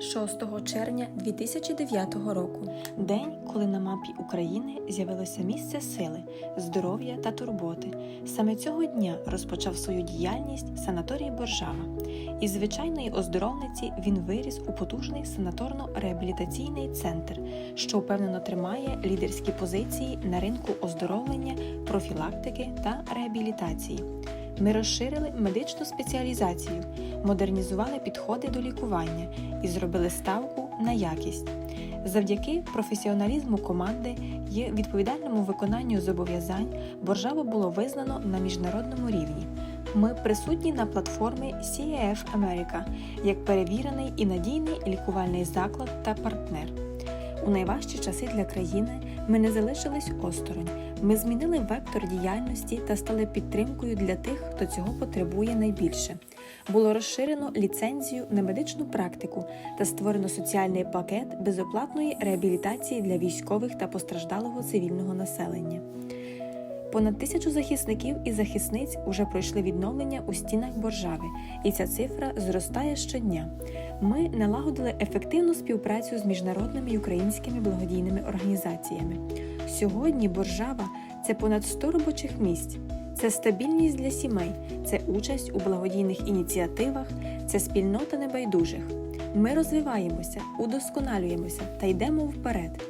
6 червня 2009 року. День, коли на мапі України з'явилося місце сили, здоров'я та турботи. Саме цього дня розпочав свою діяльність санаторій Боржава. Із звичайної оздоровниці він виріс у потужний санаторно-реабілітаційний центр, що впевнено тримає лідерські позиції на ринку оздоровлення, профілактики та реабілітації. Ми розширили медичну спеціалізацію, модернізували підходи до лікування і зробили ставку на якість. Завдяки професіоналізму команди і відповідальному виконанню зобов'язань Боржаво було визнано на міжнародному рівні. Ми присутні на платформі CAF America як перевірений і надійний лікувальний заклад та партнер. У найважчі часи для країни ми не залишились осторонь. Ми змінили вектор діяльності та стали підтримкою для тих, хто цього потребує найбільше. Було розширено ліцензію на медичну практику та створено соціальний пакет безоплатної реабілітації для військових та постраждалого цивільного населення. Понад тисячу захисників і захисниць уже пройшли відновлення у стінах Боржави, і ця цифра зростає щодня. Ми налагодили ефективну співпрацю з міжнародними і українськими благодійними організаціями. Сьогодні Боржава це понад 100 робочих місць. Це стабільність для сімей, це участь у благодійних ініціативах, це спільнота небайдужих. Ми розвиваємося, удосконалюємося та йдемо вперед.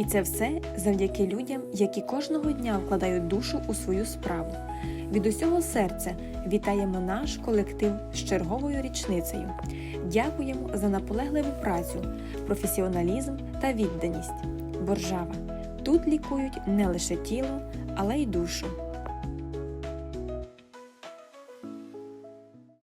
І це все завдяки людям, які кожного дня вкладають душу у свою справу. Від усього серця вітаємо наш колектив з черговою річницею. Дякуємо за наполегливу працю, професіоналізм та відданість. Боржава. Тут лікують не лише тіло, але й душу.